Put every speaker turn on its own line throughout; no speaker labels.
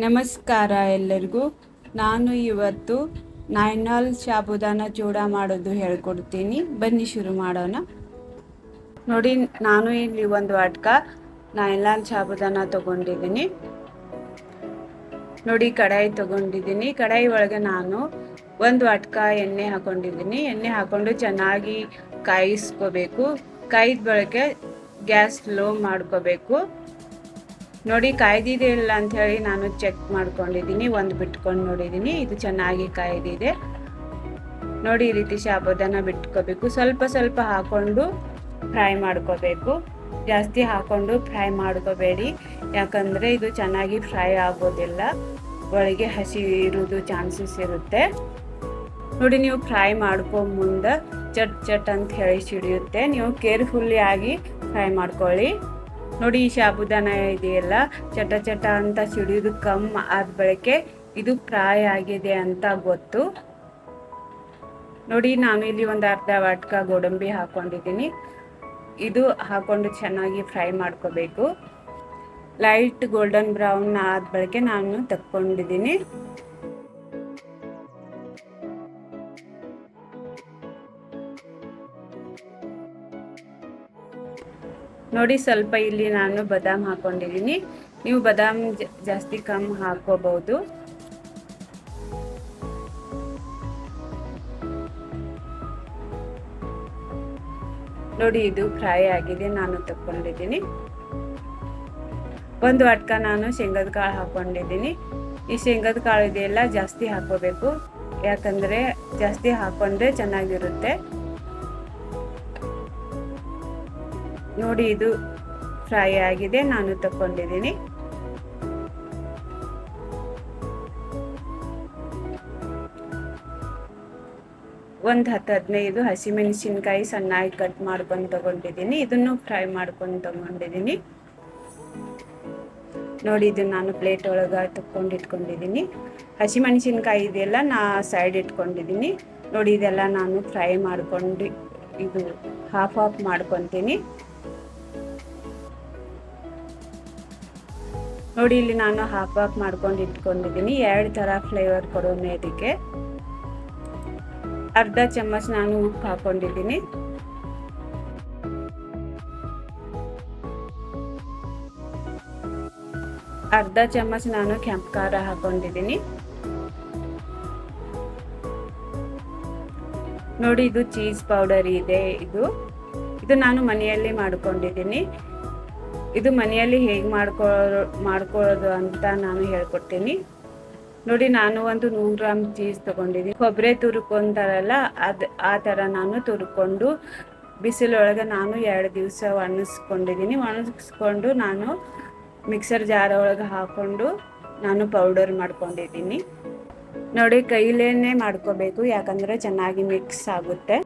ನಮಸ್ಕಾರ ಎಲ್ಲರಿಗೂ. ನಾನು ಇವತ್ತು ನೈನಾಲ್ ಸಾಬುದಾನ ಚೂಡ ಮಾಡೋದು ಹೇಳ್ಕೊಡ್ತೀನಿ. ಬನ್ನಿ ಶುರು ಮಾಡೋಣ. ನೋಡಿ, ನಾನು ಇಲ್ಲಿ ಒಂದು ಅಟ್ಕ ನಾಯ್ನಾಲ್ ಸಾಬುದಾನ ತಗೊಂಡಿದ್ದೀನಿ. ನೋಡಿ, ಕಡಾಯಿ ತಗೊಂಡಿದ್ದೀನಿ. ಕಡಾಯಿ ಒಳಗೆ ನಾನು ಒಂದು ಅಟ್ಕ ಎಣ್ಣೆ ಹಾಕೊಂಡಿದ್ದೀನಿ. ಎಣ್ಣೆ ಹಾಕೊಂಡು ಚೆನ್ನಾಗಿ ಕಾಯಿಸ್ಕೋಬೇಕು. ಕಾಯಿದ ಬಳಕೆ ಗ್ಯಾಸ್ ಲೋ ಮಾಡ್ಕೋಬೇಕು. ನೋಡಿ ಕಾಯ್ದಿದೆ ಇಲ್ಲ ಅಂತ ಹೇಳಿ ನಾನು ಚೆಕ್ ಮಾಡ್ಕೊಂಡಿದ್ದೀನಿ, ಒಂದು ಬಿಟ್ಕೊಂಡು ನೋಡಿದ್ದೀನಿ, ಇದು ಚೆನ್ನಾಗಿ ಕಾಯ್ದಿದೆ. ನೋಡಿ ಈ ರೀತಿ ಶಾಬುದಾನ ಬಿಟ್ಕೋಬೇಕು. ಸ್ವಲ್ಪ ಸ್ವಲ್ಪ ಹಾಕೊಂಡು ಫ್ರೈ ಮಾಡ್ಕೋಬೇಕು. ಜಾಸ್ತಿ ಹಾಕೊಂಡು ಫ್ರೈ ಮಾಡ್ಕೋಬೇಡಿ. ಯಾಕಂದರೆ ಇದು ಚೆನ್ನಾಗಿ ಫ್ರೈ ಆಗೋದಿಲ್ಲ. ಒಳಗೆ ಹಸಿ ಇರೋದು ಚಾನ್ಸಸ್ ಇರುತ್ತೆ. ನೋಡಿ ನೀವು ಫ್ರೈ ಮಾಡ್ಕೊ ಮುಂದೆ, ಚಟ್ ಚಟ್ ಅಂತ ಹೇಳಿ ಸಿಡಿಯುತ್ತೆ. ನೀವು ಕೇರ್ಫುಲ್ಲಿ ಆಗಿ ಫ್ರೈ ಮಾಡ್ಕೊಳ್ಳಿ. ನೋಡಿ, ಈ ಸಾಬುದಾನ ಇದೆಯಲ್ಲ? ಚಟ ಚಟ ಅಂತ ಸಿಡಿಯೋದು ಕಮ್ಮಿ ಆದ ಬಳಿಕೆ ಇದು ಫ್ರೈ ಆಗಿದೆ ಅಂತ ಗೊತ್ತು. ನೋಡಿ, ನಾನು ಇಲ್ಲಿ ಒಂದು ಅರ್ಧ ವಾಟ್ಕ ಗೋಡಂಬಿ ಹಾಕೊಂಡಿದ್ದೀನಿ. ಇದು ಹಾಕೊಂಡು ಚೆನ್ನಾಗಿ ಫ್ರೈ ಮಾಡ್ಕೋಬೇಕು. ಲೈಟ್ ಗೋಲ್ಡನ್ ಬ್ರೌನ್ ಆದ ಬಳಿಕೆ ನಾನು ತಕ್ಕೊಂಡಿದ್ದೀನಿ. ನೋಡಿ ಸ್ವಲ್ಪ ಇಲ್ಲಿ ನಾನು ಬದಾಮ್ ಹಾಕೊಂಡಿದ್ದೀನಿ. ನೀವು ಬದಾಮ್ ಜಾಸ್ತಿ ಕಮ್ಮಿ ಹಾಕೋಬಹುದು ನೋಡಿ ಇದು ಫ್ರೈ ಆಗಿದೆ, ನಾನು ತಕ್ಕೊಂಡಿದ್ದೀನಿ. ಒಂದು ಅಟ್ಕ ನಾನು ಶೇಂಗದ ಕಾಳು ಹಾಕೊಂಡಿದ್ದೀನಿ. ಈ ಶೇಂಗದ ಕಾಳು ಇದೆಲ್ಲ ಜಾಸ್ತಿ ಹಾಕೋಬೇಕು ಯಾಕಂದರೆ ಜಾಸ್ತಿ ಹಾಕೊಂಡ್ರೆ ಚೆನ್ನಾಗಿರುತ್ತೆ. ನೋಡಿ ಇದು ಫ್ರೈ ಆಗಿದೆ, ನಾನು ತಕೊಂಡಿದ್ದೀನಿ ಒಂದು ಹತ್ತು ಹದಿನೈದು ಹಸಿಮೆಣಸಿನ್ಕಾಯಿ ಸಣ್ಣಾಗಿ ಕಟ್ ಮಾಡ್ಕೊಂಡು ತಗೊಂಡಿದ್ದೀನಿ. ಇದನ್ನು ಫ್ರೈ ಮಾಡ್ಕೊಂಡು ತಗೊಂಡಿದ್ದೀನಿ. ನೋಡಿ ಇದು ನಾನು ಪ್ಲೇಟ್ ಒಳಗೆ ತಕ್ಕೊಂಡು ಇಟ್ಕೊಂಡಿದ್ದೀನಿ. ಹಸಿಮೆಣಸಿನ್ಕಾಯಿ ಇದೆಲ್ಲ ನಾ ಸೈಡ್ ಇಟ್ಕೊಂಡಿದ್ದೀನಿ. ನೋಡಿ ಇದೆಲ್ಲ ನಾನು ಫ್ರೈ ಮಾಡ್ಕೊಂಡು ಇದು ಹಾಫ್ ಆಫ್ ಮಾಡ್ಕೊತೀನಿ. ನೋಡಿ, ಇಲ್ಲಿ ನಾನು ಹಾಫ್ ಹಾಫ್ ಮಾಡ್ಕೊಂಡು ಇಟ್ಕೊಂಡಿದ್ದೀನಿ. ಎರಡು ಥರ ಫ್ಲೇವರ್ ಕೊಡೋಣ ಇದಕ್ಕೆ. ಅರ್ಧ ಚಮಚ ನಾನು ಉಪ್ಪು ಹಾಕೊಂಡಿದ್ದೀನಿ. ಅರ್ಧ ಚಮಚ ನಾನು ಕೆಂಪು ಖಾರ ಹಾಕೊಂಡಿದ್ದೀನಿ. ನೋಡಿ, ಇದು ಚೀಸ್ ಪೌಡರ್ ಇದೆ ಇದು. ಇದು ನಾನು ಮನೆಯಲ್ಲಿ ಮಾಡ್ಕೊಂಡಿದ್ದೀನಿ. ಇದು ಮನೆಯಲ್ಲಿ ಹೇಗೆ ಮಾಡ್ಕೋ ಮಾಡ್ಕೊಳ್ಳೋದು ಅಂತ ನಾನು ಹೇಳ್ಕೊಡ್ತೀನಿ. ನೋಡಿ, ನಾನು ಒಂದು ನೂರು ಗ್ರಾಮ್ ಚೀಸ್ ತೊಗೊಂಡಿದ್ದೀನಿ. ಕೊಬ್ಬರಿ ತುರ್ಕೊಂತಾರಲ್ಲ, ಅದು ಆ ಥರ ನಾನು ತುರ್ಕೊಂಡು ಬಿಸಿಲೊಳಗೆ ನಾನು ಎರಡು ದಿವಸ ಒಣಗಿಸ್ಕೊಂಡಿದ್ದೀನಿ ಒಣಗಿಸ್ಕೊಂಡು ನಾನು ಮಿಕ್ಸರ್ ಜಾರ್ ಒಳಗೆ ಹಾಕ್ಕೊಂಡು ನಾನು ಪೌಡರ್ ಮಾಡ್ಕೊಂಡಿದ್ದೀನಿ. ನೋಡಿ, ಕೈಲೇನೆ ಮಾಡ್ಕೋಬೇಕು, ಯಾಕಂದರೆ ಚೆನ್ನಾಗಿ ಮಿಕ್ಸ್ ಆಗುತ್ತೆ.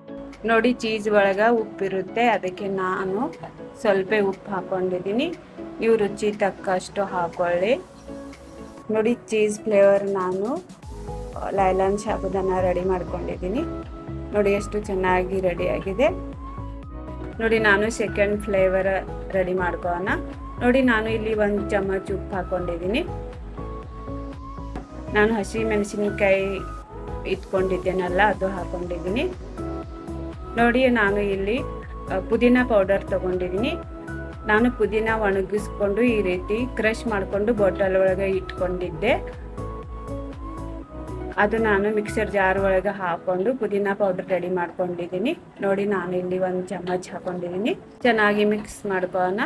ನೋಡಿ ಚೀಸ್ ಒಳಗೆ ಉಪ್ಪಿರುತ್ತೆ. ಅದಕ್ಕೆ ನಾನು ಸ್ವಲ್ಪ ಉಪ್ಪು ಹಾಕೊಂಡಿದ್ದೀನಿ. ಇವು ರುಚಿ ತಕ್ಕಷ್ಟು ಹಾಕೊಳ್ಳಿ. ನೋಡಿ ಚೀಸ್ ಫ್ಲೇವರ್ ನಾನು ಲೈಲಾನ್ ಶಾಬುದನ್ನು ರೆಡಿ ಮಾಡ್ಕೊಂಡಿದ್ದೀನಿ. ನೋಡಿ ಎಷ್ಟು ಚೆನ್ನಾಗಿ ರೆಡಿಯಾಗಿದೆ ನೋಡಿ ನಾನು ಸೆಕೆಂಡ್ ಫ್ಲೇವರ್ ರೆಡಿ ಮಾಡ್ಕೋಣ ನೋಡಿ ನಾನು ಇಲ್ಲಿ ಒಂದು ಚಮಚ ಉಪ್ಪು ಹಾಕೊಂಡಿದ್ದೀನಿ. ನಾನು ಹಸಿ ಮೆಣಸಿನಕಾಯಿ ಇಟ್ಕೊಂಡಿದ್ದೇನಲ್ಲ, ಅದು ಹಾಕೊಂಡಿದ್ದೀನಿ. ನೋಡಿ, ನಾನು ಇಲ್ಲಿ ಪುದೀನ ಪೌಡರ್ ತಗೊಂಡಿದ್ದೀನಿ. ನಾನು ಪುದೀನ ಒಣಗಿಸ್ಕೊಂಡು ಈ ರೀತಿ ಕ್ರಷ್ ಮಾಡಿಕೊಂಡು ಬಾಟಲ್ ಒಳಗೆ ಇಟ್ಕೊಂಡಿದ್ದೆ. ಅದು ನಾನು ಮಿಕ್ಸರ್ ಜಾರ್ ಒಳಗೆ ಹಾಕೊಂಡು ಪುದೀನ ಪೌಡರ್ ರೆಡಿ ಮಾಡ್ಕೊಂಡಿದ್ದೀನಿ. ನೋಡಿ, ನಾನು ಇಲ್ಲಿ ಒಂದು ಚಮಚ ಹಾಕೊಂಡಿದ್ದೀನಿ. ಚೆನ್ನಾಗಿ ಮಿಕ್ಸ್ ಮಾಡ್ಕೋಣ.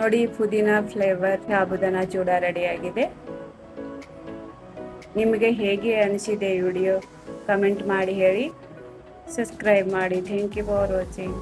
ನೋಡಿ, ಪುದೀನ ಫ್ಲೇವರ್ ಸಾಬುದಾನ ಚೂಡ ರೆಡಿಯಾಗಿದೆ ನಿಮಗೆ ಹೇಗೆ ಅನಿಸಿದೆ ವಿಡಿಯೋ? ಕಮೆಂಟ್ ಮಾಡಿ ಹೇಳಿ. ಸಬ್ಸ್ಕ್ರೈಬ್ ಮಾಡಿ. Thank you for watching